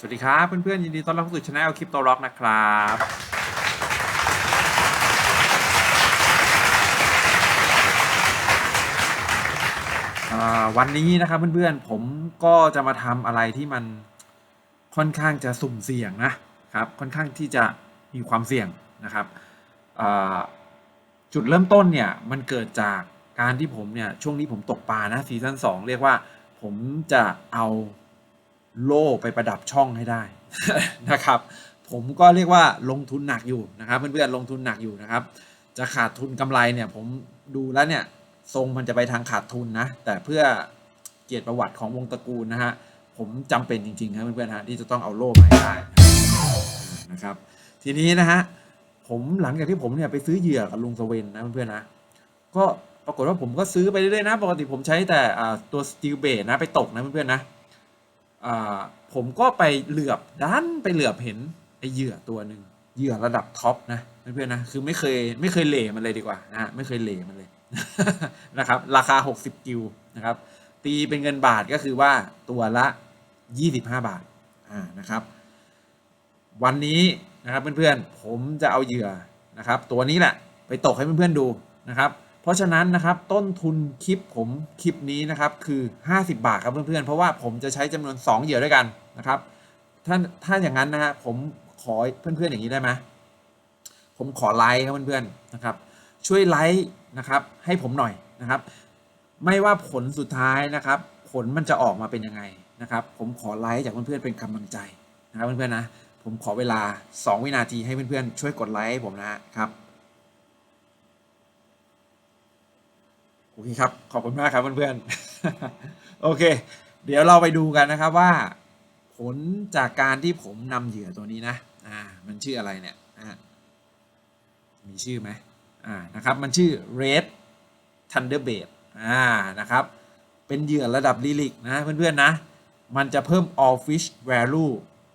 สวัสดีครับเพื่อนๆยินดีต้อนรับเข้าสู่ช anel คริปโตล็อกนะครับ วันนี้นะครับเพื่อนๆผมก็จะมาทำอะไรที่มันค่อนข้างจะสุ่มเสี่ยงนะครับ ค่อนข้างที่จะมีความเสี่ยงนะครับ จุดเริ่มต้นเนี่ยมันเกิดจากการที่ผมเนี่ยช่วงนี้ผมตกปลานะซีซั่น2เรียกว่าผมจะเอา โล่ไปประดับช่องให้ได้นะครับ ผมก็เรียกว่าลงทุนหนักอยู่นะครับเพื่อนๆลงทุนหนักอยู่นะครับ จะขาดทุนกำไรเนี่ยผมดูแล้วเนี่ยทรงมันจะไปทางขาดทุนนะ แต่เพื่อเกียรติประวัติของวงตระกูลนะฮะผมจำเป็นจริงๆครับเพื่อนๆฮะที่จะต้องเอาโล่มาให้ได้นะครับ ทีนี้นะฮะผมหลังจากที่ผมเนี่ยไปซื้อเหยื่อกับลุงสเวนนะเพื่อนๆนะก็ปรากฏว่าผมก็ซื้อไปเรื่อยๆนะ ปกติผมใช้แต่ตัวสตีลเบสนะไปตกนะเพื่อนๆนะ ผมก็ไปเหลือบด้านไปเหลือบเห็นไอเหยื่อตัวหนึ่งเหยื่อระดับท็อปนะเพื่อนๆนะคือไม่เคยไม่เคยเหล่มันเลยดีกว่านะไม่เคยเหล่มันเลยนะครับราคา 60 กิวนะครับ ตีเป็นเงินบาทก็คือว่าตัวละ 25 บาทอ่านะครับ วันนี้นะครับเพื่อนๆผมจะเอาเหยื่อนะครับ ตัวนี้แหละไปตกให้เพื่อนๆดูนะครับ ราะฉะนั้นนะครับต้นทุนคลิปผมคลิปนี้นะครับคือ 50 บาทครับเพื่อนๆ เพราะว่าผมจะใช้จำนวน 2 เหยื่อด้วยกันนะครับถ้าถ้าอย่างนั้นนะฮะผมขอเพื่อนๆอย่างนี้ได้ไหมผมขอไลค์ครับเพื่อนๆนะครับช่วยไลค์นะครับให้ผมหน่อยนะครับ ไม่ว่าผลสุดท้ายนะครับ ผลมันจะออกมาเป็นยังไงนะครับ ผมขอไลค์จากเพื่อนๆเป็นกำลังใจนะครับเพื่อนๆนะผมขอเวลา 2 วินาทีให้เพื่อนๆช่วยกดไลค์ให้ผมนะครับ โอเคครับ ขอบคุณมากครับเพื่อนๆ โอเค เดี๋ยวเราไปดูกันนะครับว่า ผลจากการที่ผมนำเหยื่อตัวนี้นะ อ่า มันชื่ออะไรเนี่ย อ่า มีชื่อไหมอ่า นะครับ มันชื่อ Red Thunderbait อ่า นะครับ เป็นเหยื่อระดับลิลิกนะเพื่อนๆนะ มันจะเพิ่ม all fish value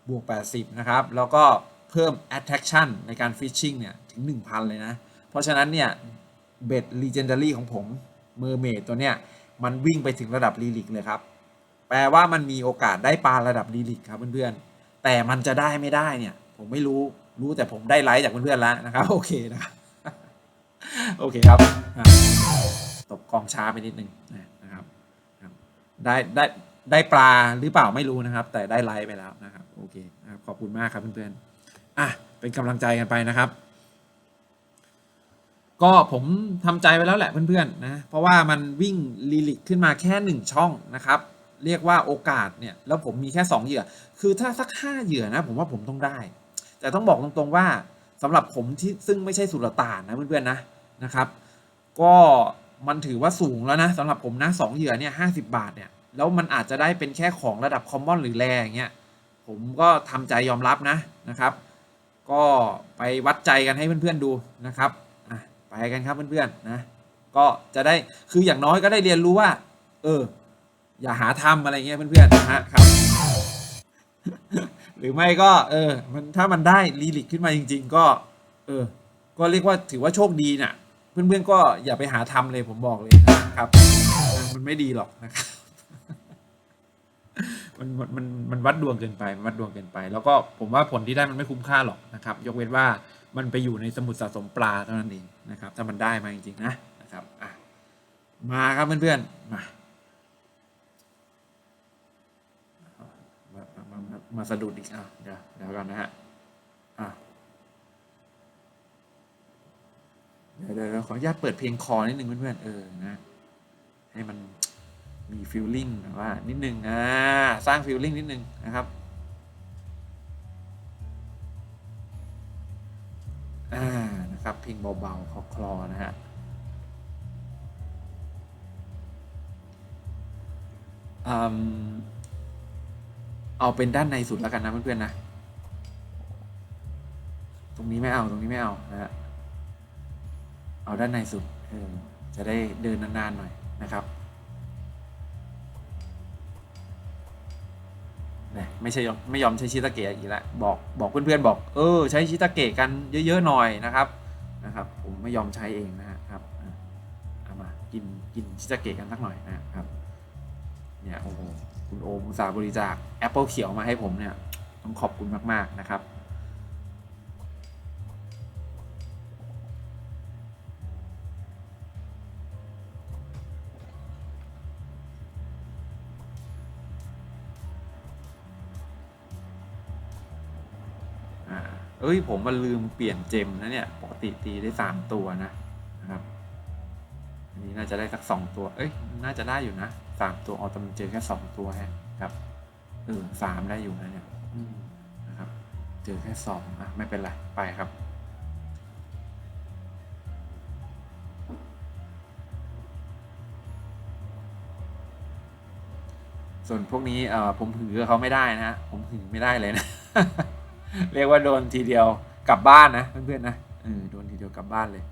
บวก 80 นะครับ แล้วก็เพิ่ม attraction ในการ fishing เนี่ย ถึง 1,000 เลยนะ เพราะฉะนั้นเนี่ย เบ็ด legendary ของผม mermaid ตัวเนี้ยมันวิ่งไปถึงระดับลิลิกเลยครับ แปลว่ามันมีโอกาสได้ปลาระดับลิลิกครับเพื่อนๆ แต่มันจะได้ไม่ได้เนี่ย ผมไม่รู้ รู้แต่ผมได้ไลค์จากเพื่อนๆแล้วนะครับ โอเคนะ โอเคครับ ตบกองช้าไปนิดนึงนะครับ ได้ได้ได้ปลาหรือเปล่าไม่รู้นะครับ แต่ได้ไลค์ไปแล้วนะครับ โอเคนะขอบคุณมากครับเพื่อนๆ อะ เป็นกำลังใจกันไปนะครับ ก็ผมทำใจไว้แล้วแหละเพื่อนๆนะเพราะว่ามันวิ่งลีลิกขึ้นมาแค่หนึ่งช่องนะครับ เรียกว่าโอกาสเนี่ยแล้วผมมีแค่ 2 เหยื่อ คือถ้าสักห้าเหยื่อนะ ผมว่าผมต้องได้ แต่ต้องบอกตรงๆว่าสำหรับผมที่ซึ่งไม่ใช่สุลต่านนะเพื่อนๆนะนะครับ ก็มันถือว่าสูงแล้วนะสำหรับผมนะสองเหยื่อเนี่ยห้าสิบาทเนี่ยแล้วมันอาจจะได้เป็นแค่ของระดับคอมมอนหรือแรอย่างเงี้ยผมก็ทำใจยอมรับนะนะครับ ก็ไปวัดใจกันให้เพื่อนๆดูนะครับ ไปกันครับเพื่อนๆนะก็จะได้คืออย่างน้อยก็ได้เรียนรู้ว่า เออ อย่าหาทำอะไรเงี้ยเพื่อนๆนะฮะครับ หรือไม่ก็ เออ มันถ้ามันได้ลีลิกขึ้นมาจริง ๆ ก็ เออ ก็เรียกว่าถือว่าโชคดีน่ะ เพื่อนๆก็อย่าไปหาทำเลยผมบอกเลยนะครับ มันไม่ดีหรอกนะครับมันมันมันมันวัดดวงเกินไปมันวัดดวงเกินไป แล้วก็ผมว่าผลที่ได้มันไม่คุ้มค่าหรอกนะครับ ยกเว้นว่า มันไปอยู่ในสมุดสะสมปลาเท่านั้นเองนะครับ ถ้ามันได้มาจริงๆนะนะครับมาครับเพื่อนๆมามามามามาสะดุดอีกอะเดี๋ยวเดี๋ยวก่อนนะฮะอะเดี๋ยวเดี๋ยวขออนุญาตเปิดเพลงคอนิดนึงเพื่อนๆเออนะให้มันมีฟิลลิ่งว่านิดนึงอ่าสร้างฟิลลิ่งนิดนึงนะครับ พลงเบาๆคลอๆนะฮะเอาเป็นด้านในสุดแล้วกันนะเพื่อนๆนะ ตรงนี้ไม่เอาตรงนี้ไม่เอานะฮะเอาด้านในสุดเออจะได้เดินนานๆหน่อยนะครับไม่ใช่ไม่ยอมใช้ชิตาเกะอีกแล้วบอกบอกเพื่อนๆบอก เออ ใช้ชิตาเกะกันเยอะ ๆ หน่อยนะครับ นะครับ ผมไม่ยอมใช้เองนะครับเอามากินกินชิจาเกะกันสักหน่อยนะครับ เนี่ยโอ้โหคุณโอมอุตสาบริจาคแอปเปิลเขียวมาให้ผมเนี่ย ต้องขอบคุณมาก ๆ นะครับ เอ้ย ผมมาลืมเปลี่ยนเจมนะเนี่ย ปกติตีได้สามตัวนะนะครับ อันนี้น่าจะได้สักสองตัว เอ้ย น่าจะได้อยู่นะสามตัวออตมันเจอแค่สองตัวฮะครับเออสามได้อยู่นะเนี่ยนะครับ เจอแค่สองอะไม่เป็นไร ไปครับส่วนพวกนี้เอ่อผมหือเขาไม่ได้นะฮะ ผมหือไม่ได้เลยนะ เรียกว่าโดนทีเดียวกลับบ้านนะเพื่อนๆนะเออโดนทีเดียวกลับบ้านเลย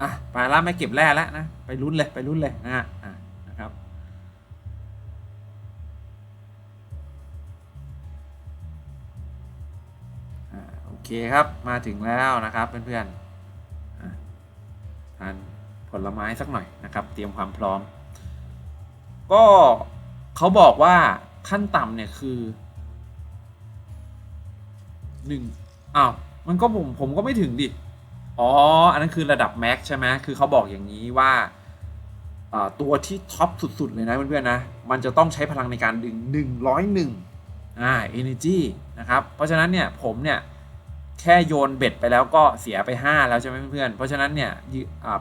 อะไปละไม่เก็บแร่แล้วนะไปลุ้นเลยไปลุ้นเลยนะฮะนะครับอ่าโอเคครับมาถึงแล้วนะครับเพื่อนๆทานผลไม้สักหน่อยนะครับ เตรียมความพร้อม ก็เขาบอกว่าขั้นต่ำเนี่ยคือ หนึ่งอ้าวมันก็ผมผมก็ไม่ถึงดิอ๋อ อันนั้นคือระดับแม็กใช่ไหมคือเขาบอกอย่างนี้ว่าตัวที่ท็อปสุด ๆ เลยนะเพื่อนๆนะ มันจะต้องใช้พลังในการดึง 101อ่า energy นะครับ เพราะฉะนั้นเนี่ยผมเนี่ยแค่โยนเบ็ดไปแล้วก็เสียไป 5 แล้วใช่ไหมเพื่อนๆ เพราะฉะนั้นเนี่ย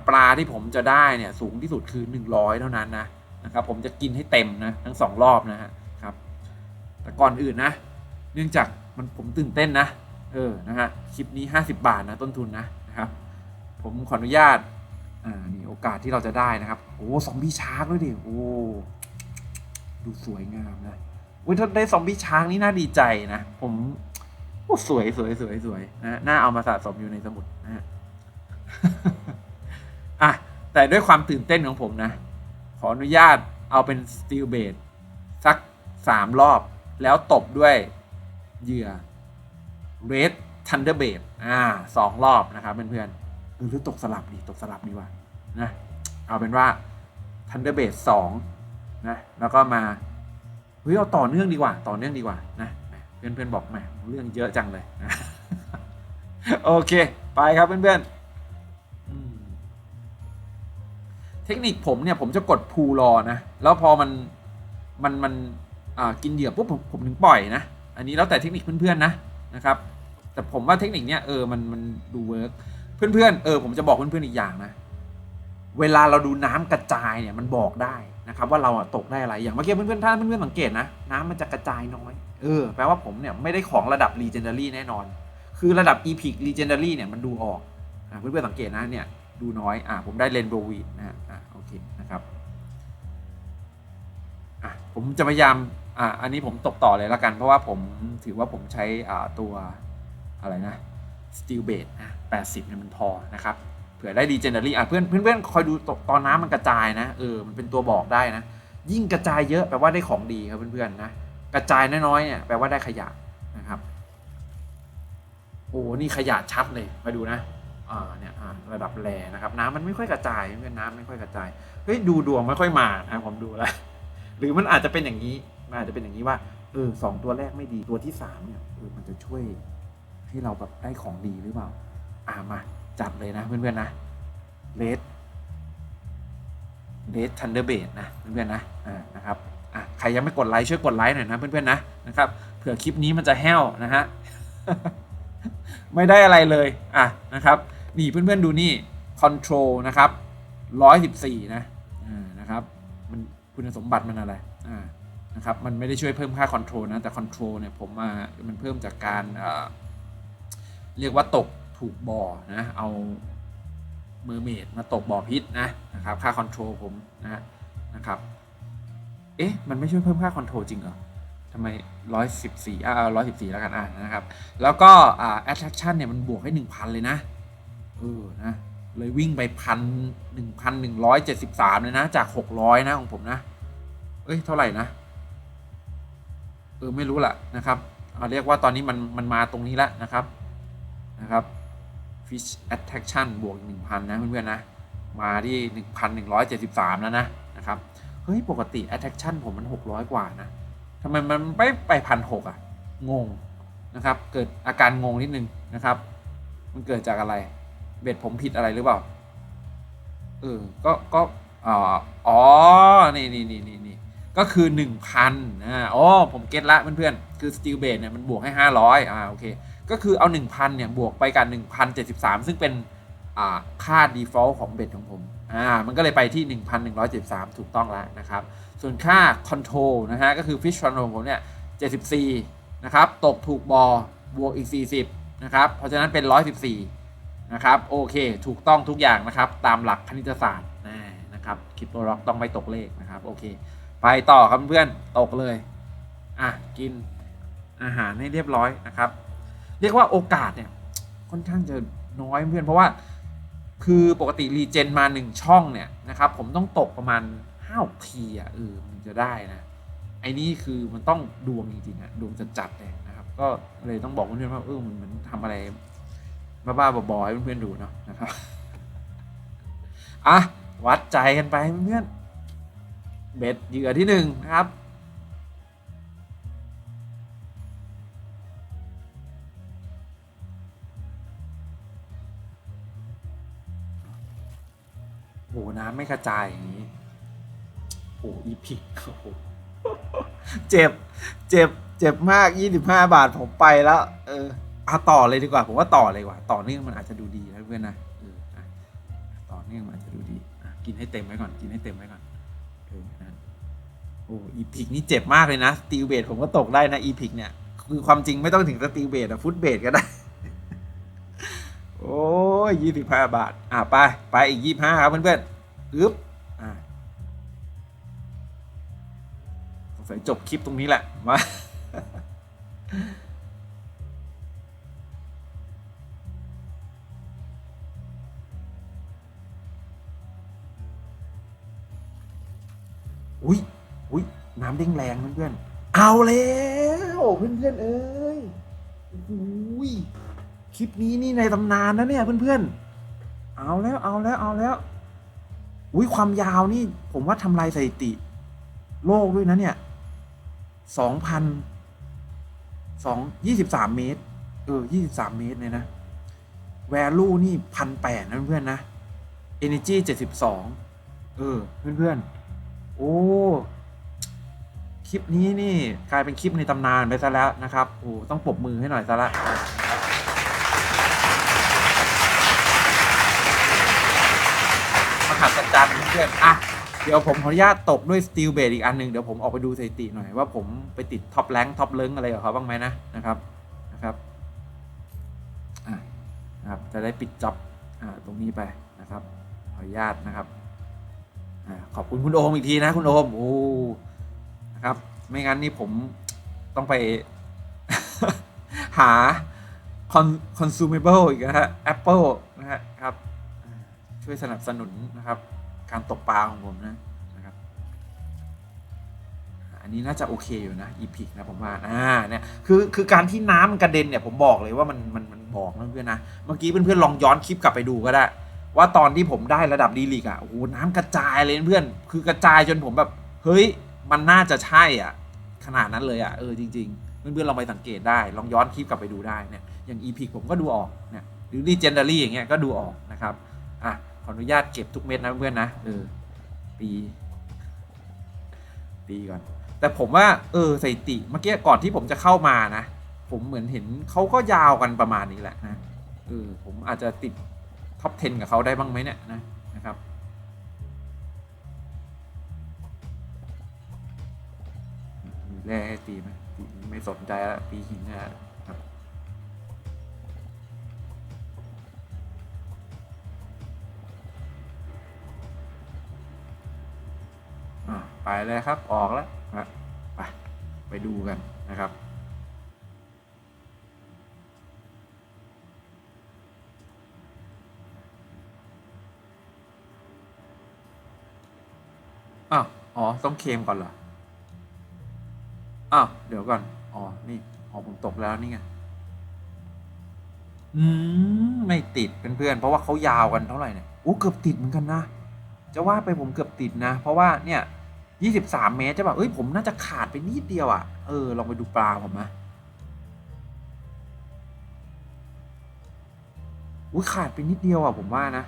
ปลาที่ผมจะได้เนี่ยสูงที่สุดคือ 100 เท่านั้นนะนะครับผมจะกินให้เต็มนะทั้งสองรอบนะฮะครับ แต่ก่อนอื่นนะ เนื่องจาก มันผมตื่นเต้นนะ เออ นะฮะ คลิปนี้ 50 บาทนะต้นทุนนะนะครับ ผมขออนุญาต อ่า นี่โอกาสที่เราจะได้นะครับ โอ้ซอมบี้ชาร์กด้วยดิ โอ้ ดูสวยงามนะเว้ยถ้าได้ซอมบี้ช้าร์กนี่น่าดีใจนะ ผมโอ้สวยสวยสวยสวยนะน่าเอามาสะสมอยู่ในสมุดนะฮะอะแต่ด้วยความตื่นเต้นของผมนะ ขออนุญาตเอาเป็นสตีลเบดสักสามรอบ แล้วตบด้วย เหยื่อ Red Thunderbait อ่าสองรอบนะครับเพื่อนๆเออหรือตกสลับดีตกสลับดีว่านะเอาเป็นว่า Thunderbait สองนะแล้วก็มาเฮ้ยเอาต่อเนื่องดีกว่า ต่อเนื่องดีกว่านะแหมเพื่อนๆบอกแหมเรื่องเยอะจังเลยนะโอเค ไปครับเพื่อนๆอืมเทคนิคผมเนี่ยผมจะกดพูรอนะ แล้วพอมันมันมันกินเหยื่อปุ๊บผมผมถึงปล่อยนะ อันนี้แล้วแต่เทคนิคเพื่อนๆนะนะครับ แต่ผมว่าเทคนิคเนี้ยเออมันมันดูเวิร์กเพื่อนๆเออผมจะบอกเพื่อนๆอีกอย่างนะ เวลาเราดูน้ำกระจายเนี่ยมันบอกได้นะครับ ว่าเราอะตกได้อะไรอย่างเมื่อกี้เพื่อนๆถ้าเพื่อนๆสังเกตนะน้ำมันจะกระจายน้อย เออแปลว่าผมเนี่ยไม่ได้ของระดับ Legendary แน่นอน คือระดับ Epic Legendary เนี่ยมันดูออกอ่าเพื่อนๆสังเกตนะเนี่ยดูน้อยอ่าผมได้เลนโบวีนะฮะอ่าโอเคนะครับอะผมจะพยายาม อ่าอันนี้ผมตกต่อเลยละกัน เพราะว่าผมถือว่าผมใช้อ่าตัวอะไรนะ Steel Bait นะ80เนี่ยมันพอนะครับเผื่อได้ดีเจนเนอรี่อะเพื่อนเพื่อนๆคอยดูตตอนน้ำมันกระจายนะเออมันเป็นตัวบอกได้นะ ยิ่งกระจายเยอะแปลว่าได้ของดีครับเพื่อนๆนะกระจายน้อยๆเนี่ยแปลว่าได้ขยะนะครับโอ้นี่ขยะชัดเลยมาดูนะอ่าเนี่ยอ่าระดับแรนะครับ น้ำมันไม่ค่อยกระจายเพื่อนน้ำไม่ค่อยกระจายเฮ้ยดูดวงไม่ค่อยมานะผมดูแล้วหรือมันอาจจะเป็นอย่างนี้ มันอาจจะเป็นอย่างนี้ว่าเออสองตัวแรกไม่ดีตัวที่สามเนี่ยเออมันจะช่วยให้เราแบบได้ของดีหรือเปล่า อ่ามา จัดเลยนะเพื่อนๆนะเลดเลดทันเดอร์เบดนะเพื่อนๆนะอ่านะครับอะใครยังไม่กดไลค์ช่วยกดไลค์หน่อยนะเพื่อนๆนะนะครับเผื่อคลิปนี้มันจะแห้วนะฮะไม่ได้อะไรเลยอะนะครับนี่เพื่อนๆดูนี่คอนโทรลนะครับร้อยสิบสี่นะอ่านะครับมันคุณสมบัติมันอะไรอ่า นะครับมันไม่ได้ช่วยเพิ่มค่าคอนโทรลนะแต่คอนโทรลเนี่ยผมมามันเพิ่มจากการเอ่อเรียกว่าตกถูกบ่อนะเอาเมอร์เมดมาตกบ่อพิษนะนะครับค่าคอนโทรลผมนะนะครับเอ๊ะมันไม่ช่วยเพิ่มค่าคอนโทรลจริงเหรอทำไมร้อยสิบสี่อ่าร้อยสิบสี่แล้วกันอ่านะครับ แล้วก็อ่า attraction เนี่ยมันบวกให้หนึ่งพันเลยนะเออนะเลยวิ่งไปพันหนึ่งพันหนึ่งร้อยเจ็ดสิบสามเลยนะ จากหกร้อยนะของผมนะ เอ้ย เท่าไหร่นะ ออไม่รู้ละนะครับเอาเรียกว่าตอนนี้มันมันมาตรงนี้แล้วนะครับนะครับ fish attraction บวกหนึ่งพันนะเพื่อนๆนะ มาที่หนึ่งพันหนึ่งร้อยเจ็ดสิบสามแล้วนะนะครับ เฮ้ย ปกติ attraction ผมมันหกร้อยกว่านะทำไมมันไปไปพันหกอะ งงนะครับ เกิดอาการงงนิดนึงนะครับ มันเกิดจากอะไร เบ็ดผมผิดอะไรหรือเปล่า เออ ก็ก็อ๋อ นี่นี่นี่นี่นี่ ก็คือ 1,000อ่าอ๋อผมเก็ตละเพื่อนๆ คือ steel base เนี่ยมันบวกให้ 500อ่าโอเค ก็คือเอา 1,000เนี่ยบวกไปกัน1,073 ซึ่งเป็นอ่าค่า default ของเบ็ดของผมอ่ามันก็เลยไปที่ 1,173 ถูกต้องแล้วนะครับ ส่วนค่า control นะฮะก็คือ fish control ของผมเนี่ย 74 นะครับ ตกถูกบอบวกอีก 40 นะครับ เพราะฉะนั้นเป็น 114 นะครับ โอเค ถูกต้องทุกอย่างนะครับ ตามหลักคณิตศาสตร์นะนะครับคริปโตล็อกต้องไม่ตกเลขนะครับ โอเค ไปต่อครับเพื่อนตกเลย อะ กินอาหารให้เรียบร้อยนะครับ เรียกว่าโอกาสเนี่ย ค่อนข้างจะน้อยเพื่อนเพราะว่า คือปกติรีเจนมาหนึ่งช่องเนี่ยนะครับ ผมต้องตกประมาณห้าทีอะเออมันจะได้นะไอ้นี่คือมันต้องดวงจริงๆอะดวงจัดๆเลยนะครับ ก็เลยต้องบอกเพื่อนๆว่าเออมันมือนทำอะไรบ้าๆบอๆให้เพื่อนๆดูเนาะนะครับอะวัดใจกันไปเพื่อนๆ เบ็ดเหยื่อที่หนึ่งนะครับโหน้ำไม่กระจายอย่างนี้ โอ้อีพิกโอ้โหเจ็บ เจ็บ เจ็บมาก 25 บาทผมไปแล้ว เออเอาต่อเลยดีกว่า ผมว่าต่อเลยดีกว่า ต่อเนื่องมันอาจจะดูดีนะเพื่อนนะต่อเนื่องมันอาจจะดูดี กินให้เต็มไว้ก่อน กินให้เต็มไว้ก่อน โอ้อีพิกนี่เจ็บมากเลยนะสตีลเบดผมก็ตกได้นะอีพิกเนี่ย คือความจริงไม่ต้องถึงสตีลเบดอะฟุตเบดก็ได้ โอ้ยยี่สิบห้าบาท อะไป ไปอีกยี่ห้าครับเพื่อนๆอึ๊บอะสงสัยจบคลิปตรงนี้แหละ มา อุ้ยอุ้ยน้ำเด้งแรงเพื่อนๆเอาแล้วเพื่อนๆเอ้ยอุ้ยคลิปนี้นี่ในตำนานนะเนี่ยเพื่อนๆ เอาแล้วเอาแล้วเอาแล้วอุ้ยความยาวนี่ ผมว่าทำลายสถิติ โลกด้วยนะเนี่ยสองพันสองยี่สิบสามเมตร เออยี่สิบสามเมตรเลยนะ value นี่พันแปดนะเพื่อนๆนะ energy เจ็ดสิบสองเออ เพื่อนๆ อ้ คลิปนี้นี่กลายเป็นคลิปในตำนานไปซะแล้วนะครับ โอ้ ต้องปรบมือให้หน่อยซะละมหัศจรรย์เพื่อนอะ เดี๋ยวผมขออนุญาตตกด้วยสตีลเบดอีกอันหนึ่งเดี๋ยวผมออกไปดูสถิติหน่อยว่าผมไปติดท็อปแรงท็อปเลิงอะไรกับเขาบ้างไหมนะนะครับนะครับอะนะครับ จะได้ปิดจ็อบอ่าตรงนี้ไปนะครับ ขออนุญาตนะครับ ขอบคุณคุณโอมอีกทีนะคุณโอมโอ้นะครับ ไม่งั้นนี่ผมต้องไปหา con- consumable อีกนะฮะ Apple นะฮะครับ ช่วยสนับสนุนนะครับ การตกปลาของผมนะนะครับ อันนี้น่าจะโอเคอยู่นะ e p i c นะผมว่าอ่าเนี่ยคือคือการที่น้ำมันกระเด็นเนี่ยผมบอกเลยว่ามันมันมันบอกนเพื่อนนะ เมื่อกี้เพื่อนๆลองย้อนคลิปกลับไปดูก็ได้ ว่าตอนที่ผมได้ระดับดีลีกอะโอ้โหน้ำกระจายเลยเพื่อน คือกระจายจนผมแบบ เฮ้ย มันน่าจะใช่อะ ขนาดนั้นเลยอะ เออจริงๆ เพื่อนๆลองไปสังเกตได้ ลองย้อนคลิปกลับไปดูได้เนี่ยอย่าง e p i c ผมก็ดูออกเนี่ยหรือ Legendary อย่างเงี้ยก็ดูออกนะครับอะขออนุญาตเก็บทุกเม็ดนะเพื่อนนะเออปีปีก่อน แต่ผมว่าเออสถิติเมื่อกี้ก่อนที่ผมจะเข้ามานะ ผมเหมือนเห็นเขาก็ยาวกันประมาณนี้แหละนะเออผมอาจจะติด ท็อป 10 กับเขาได้บ้างไหมเนี่ยนะนะครับ มีแร่ให้ตีไหมไม่สนใจแล้วตีหินนะครับอะไปเลยครับออกแล้วไปไปดูกัน อ้าวอ๋อ ต้องเคมก่อนเหรอ อ้าว เดี๋ยวก่อน อ๋อ นี่ อ๋อ ผมตกแล้วนี่ไง อืม ไม่ติดเพื่อนๆ เพราะว่าเขายาวกันเท่าไหร่เนี่ย อู้เกือบติดเหมือนกันนะ จะว่าไปผมเกือบติดนะ เพราะว่าเนี่ยยี่สิบสามเมตรจะแบบเอ้ย ผมน่าจะขาดไปนิดเดียวอะ่ะ เออ ลองไปดูปลาผมนะอุ้ยขาดไปนิดเดียวอะผมว่านะ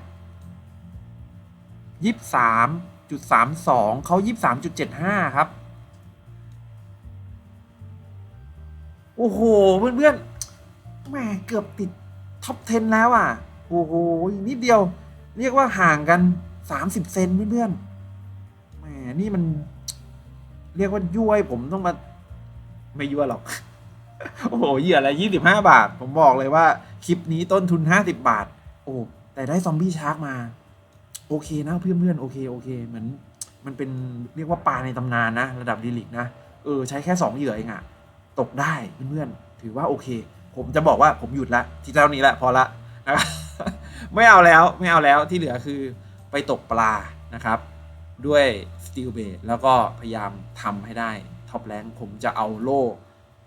ยี่สิบสาม จุดสามสองเขายี่สามจุดเจ็ดห้าครับ โอ้โห เพื่อนๆแหมเกือบติดท็อป 10 แล้วอะ โอ้โหนิดเดียว เรียกว่าห่างกัน 30 เซนเพื่อนๆแหมนี่มัน เรียกว่ายั่วผมต้องมา ไม่ยั่วหรอก โอ้โหเหยื่อละยี่สิบห้าบาท ผมบอกเลยว่า คลิปนี้ต้นทุนห้าสิบาท โอ้แต่ได้ซอมบี้ชาร์กมา โอเคนะเพื่อนเพื่อนๆโอเคโอเคเหมือนมันเป็นเรียกว่าปลาในตำนานนะ ระดับดีลิกนะเออใช้แค่สองเหยื่อเองอะตกได้เพื่อนๆถือว่าโอเค ผมจะบอกว่าผมหยุดละที่เท่านี้ละพอละนะครับไม่เอาแล้วไม่เอาแล้วที่เหลือคือไปตกปลานะครับ ด้วยสตีลเบดแล้วก็พยายามทำให้ได้ท็อปแรงผมจะเอาโล่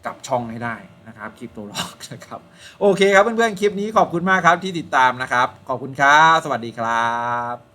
กับช่องให้ได้นะครับคลิปตัวล็อกนะครับโอเคครับเพื่อนๆคลิปนี้ขอบคุณมากครับที่ติดตามนะครับ ขอบคุณครับ สวัสดีครับ